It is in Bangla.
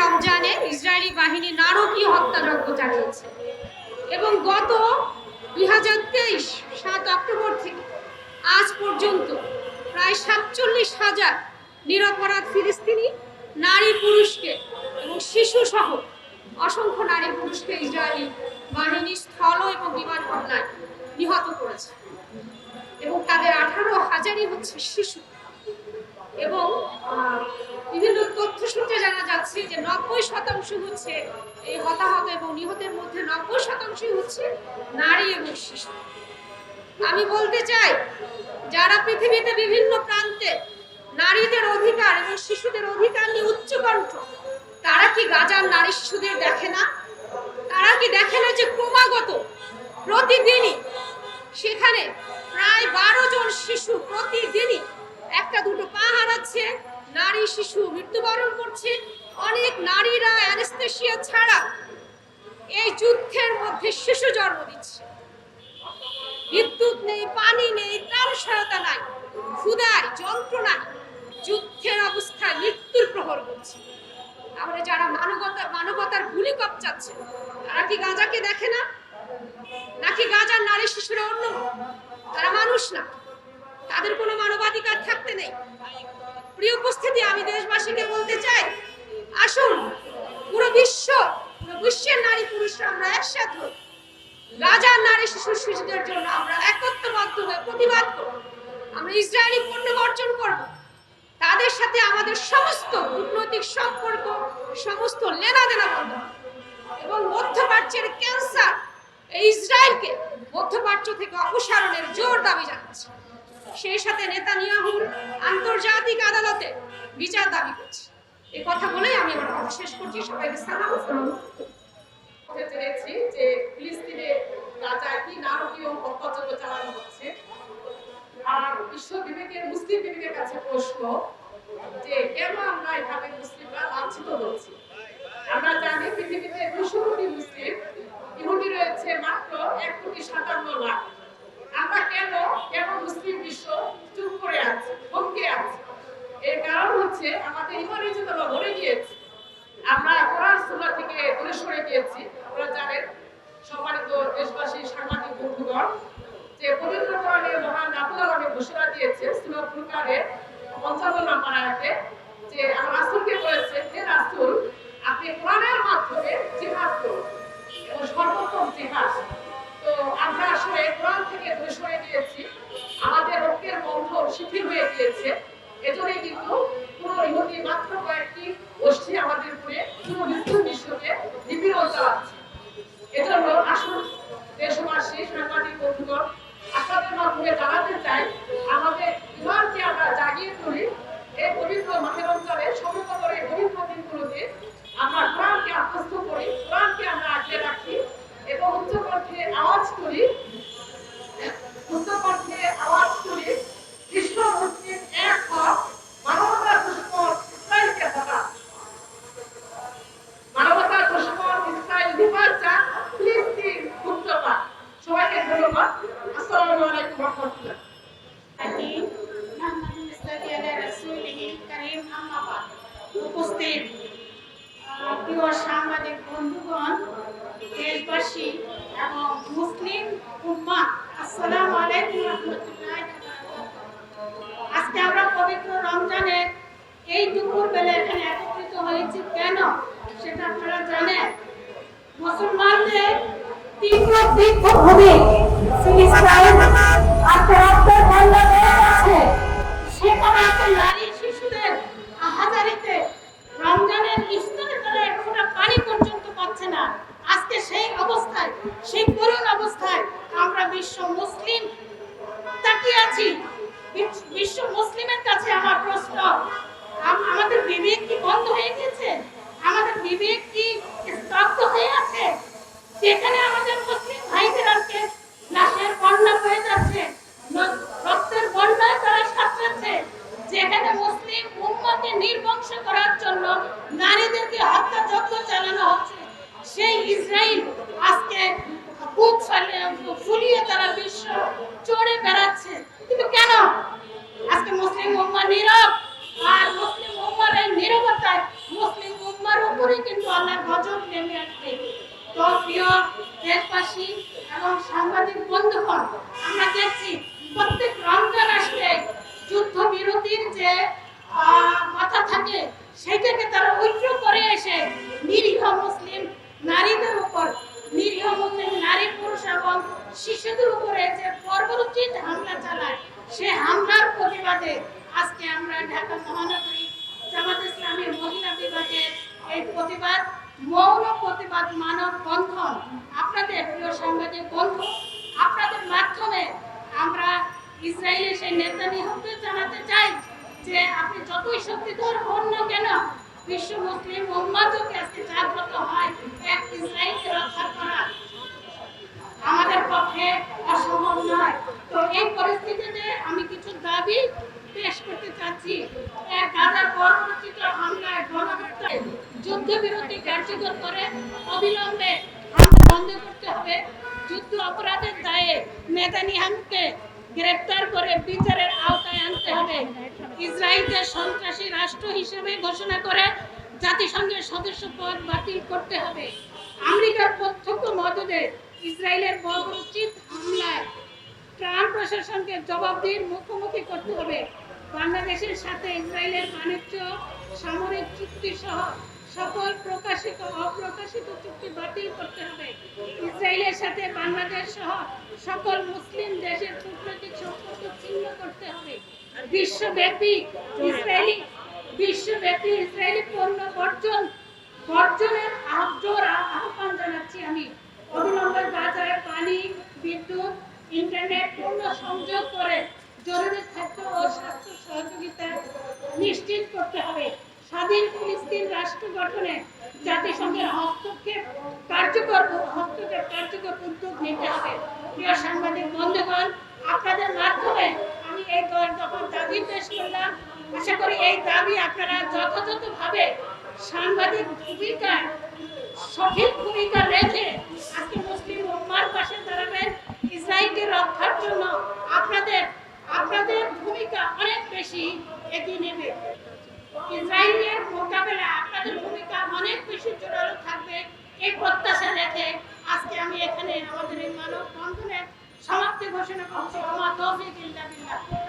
রমজানে ইসরায়েলি বাহিনী নারকীয় হত্যাযজ্ঞ চালিয়েছে। এবং গত দুই হাজার সাত অক্টোবর থেকে আজ পর্যন্ত প্রায় সাতচল্লিশ হাজার নিরপরাধ ফিলিস্তিনি নারী পুরুষকে এবং শিশু সহ অসংখ্য নারী পুরুষকে ইসরায়েলি বাহিনী স্থল এবং বিমান হামলায় নিহত করেছে। এবং তাদের আঠারো হাজারই হচ্ছে শিশু। এবং বিভিন্ন তথ্য সূত্রে জানা যাচ্ছে যে নব্বই শতাংশ হচ্ছে এই হতাহত এবং নিহতের মধ্যে নব্বই শতাংশই হচ্ছে নারী এবং শিশু। আমি বলতে চাই, যারা পৃথিবীতে বিভিন্ন প্রান্তে নারীদের অধিকার এবং শিশুদের অধিকার নিয়ে উচ্চকণ্ঠ তারা কি গাজার নারী এই যুদ্ধের মধ্যে শিশু জন্ম দিচ্ছে। বিদ্যুৎ নেই, পানি নেই ত্রাণ সহায়তা নাই ক্ষুদায় যন্ত্রণায় যুদ্ধের অবস্থায় মৃত্যুর প্রহর করছে তাহলে যারা মানবতা মানবতার ভুলি চাচ্ছে তারা কি গাজাকে দেখে না? নাকি গাজার নারী শিশুরা অন্য? তারা মানুষ না। তাদের কোনো মানবাধিকার থাকতে নেই। প্রিয় উপস্থিতি, আমি দেশবাসীকে বলতে চাই, আসুন হই। গাজার নারী শিশু শিশুদের জন্য আমরা একত্রবদ্ধ হয়ে প্রতিবাদ করব। আমরা ইসরায়েলি পণ্য বর্জন করব। তাদের সাথে আমাদের সমস্ত কূটনৈতিক সম্পর্ক, সমস্ত লেনাদেনা বন্ধ হবে। এবং মধ্যপ্রাচ্যের ক্যান্সার এই ইসরায়েলকে মধ্যপ্রাচ্য থেকে অপসারণের জোর দাবি জানাচ্ছে। সেই সাথে নেতানিয়াহুর আন্তর্জাতিক আদালতে বিচার দাবি করছে। এই কথা বলেই আমি আমার শেষ করছি। সবাইকে সালাম। আলাইকুম। চেয়েছি যে ফিলিস্তিনে গাজায় কি নারকীয় হত্যাযজ্ঞ চালানো হচ্ছে। আর বিশ্ব বিবেকের, মুসলিম বিবেকের কাছে প্রশ্ন যে কেন আমরা এভাবে মুসলিমরা লাঞ্ছিত হচ্ছি? আমরা জানি পৃথিবীতে দুশো কোটি মুসলিম, ইহুদি রয়েছে মাত্র এক কোটি সাতান্ন লাখ। আমরা কেন কেন মুসলিম বিশ্ব চুপ করে আছি, থমকে আছি? এর কারণ হচ্ছে আমাদের ইমানের চেতনা ভরে গিয়েছে। ¿eh? সাংবাদিক বন্ধুগণ, দেশবাসী এবং মুসলিম উম্মাহ, আসসালামু আলাইকুম আজকে আমরা পবিত্র এই দুপুর বেলা এখানে একত্রিত হয়েছি। কেন? সেটা আপনারা জানেন। মুসলমানদের তীব্র বিক্ষোভ বন্ধ হয়ে সেখানে আছে নারী শিশুদের হাজারিতে রমজানের ইফতারে তারা এক ফোঁটা পানি পর্যন্ত পাচ্ছে না আজকে সেই অবস্থায় সেই করুণ অবস্থায় আমরা বিশ্ব মুসলিম তাকিয়ে আছি। বিশ্ব- মুসলিমের কাছে আমার প্রশ্ন আমাদের বিবেক কি বন্ধ হয়ে গেছে? আমাদের বিবেক কি স্তব্ধ হয়ে আছে? যেখানে আমাদের মুসলিম ভাইদের আজকে লাশের বন্যা হয়ে যাচ্ছে রক্তের বন্যায় তারা সাঁতরাচ্ছে, যেখানে মুসলিম উম্মকে নির্বংশ করার জন্য নারীদেরকে হত্যাযজ্ঞ চালানো হচ্ছে। সেই বুক ফালিয়ে- তারা বিশ্ব চড়ে বেড়াচ্ছে। কিন্তু কেন? আজকে মুসলিম উম্মা নীরব, আর মুসলিম উম্মার এই মুসলিম উম্মার উপরে কিন্তু আল্লাহর গজব নেমে আসবে। প্রিয় দেশবাসী এবং সাংবাদিক বন্ধুগণ, আমরা দেখছি প্রত্যেক রমজান আসলে যুদ্ধ বিরতির যে কথা থাকে, সেইটাকে তারা ঐক্য করে এসে নিরীহ মুসলিম নারীদের উপর প্রতিবাদে মৌন প্রতিবাদ মানব বন্ধন। আপনাদের প্রিয় সাংবাদিক বন্ধু, আপনাদের মাধ্যমে আমরা ইসরায়েলের সেই নেতানিয়াহুকে জানাতে চাই যে আপনি যতই শক্তিধর হন না বিশ্ব মুসলিম উম্মাদকে আজকে জাগ্রত হয়, এক ইসরায়েলকে রক্ষা করা। আমাদের পক্ষে অসম্ভব নয়। তো এই পরিস্থিতিতে আমি কিছু দাবি পেশ করতে চাচ্ছি। এক গাজার পরবর্তীত হামলায় গণহত্যায় যুদ্ধবিরতি কার্যকর করে অবিলম্বে হামলা বন্ধ করতে হবে। যুদ্ধ অপরাধের দায়ে নেতানিয়াহুকে গ্রেফতার করে বিচারের আওতায় আনতে হবে। ইসরায়েলকে সন্ত্রাসী রাষ্ট্র হিসেবে ঘোষণা করে জাতিসংঘের সদস্য পদ বাতিল করতে হবে। আমেরিকার প্রত্যক্ষ মদদে ইসরায়েলের বর্বরোচিত হামলায় ট্রাম্প প্রশাসনকে জবাবদিহির মুখোমুখি করতে হবে। বাংলাদেশের সাথে ইসরায়েলের বাণিজ্য, সামরিক চুক্তি সহ সকল প্রকাশিত, অপ্রকাশিত চুক্তি বাতিল করতে হবে। ইসরায়েলের সাথে বাংলাদেশ সহ সকল মুসলিম দেশের কূটনৈতিক সম্পর্ক ছিন্ন করতে হবে। বিশ্বব্যাপী ইসরায়েলি বিশ্বব্যাপী ইসরায়েলি পণ্য বর্জন বর্জনের আহ্জোর আহ্বান জানাচ্ছি আমি। অবিলম্বে বাজারে পানি, বিদ্যুৎ, ইন্টারনেট, পূর্ণ সংযোগ করে জরুরি খাদ্য ও স্বাস্থ্য সহযোগিতা নিশ্চিত করতে হবে। স্বাধীন ফিলিস্তিন রাষ্ট্র গঠনে জাতিসংঘের হস্তক্ষেপ কার্যকর হস্তক্ষেপ কার্যকর উদ্যোগ নিতে হবে। প্রিয় সাংবাদিক, বন্ধুগণ, আপনাদের মাধ্যমে এই দল দফার দাবি পেশ করলাম, আশা করি এই দাবি আপনারা যথাযথভাবে সাংবাদিক ভূমিকায় সঠিক ভূমিকা রেখে আজকে মুসলিম উম্মার পাশে দাঁড়াবেন, ইসরায়েলকে রক্ষার জন্য আপনাদের আপনাদের ভূমিকা অনেক বেশি এগিয়ে নেবে। ইসরায়েলের মোকাবেলা আপনাদের ভূমিকা অনেক বেশি জোরালো থাকবে, এই প্রত্যাশা রেখে আজকে আমি এখানে আমাদের এই মানব বন্ধনের সমাপ্তি ঘোষণা করছি। আমার তৌফিক ইল্লা বিল্লাহ।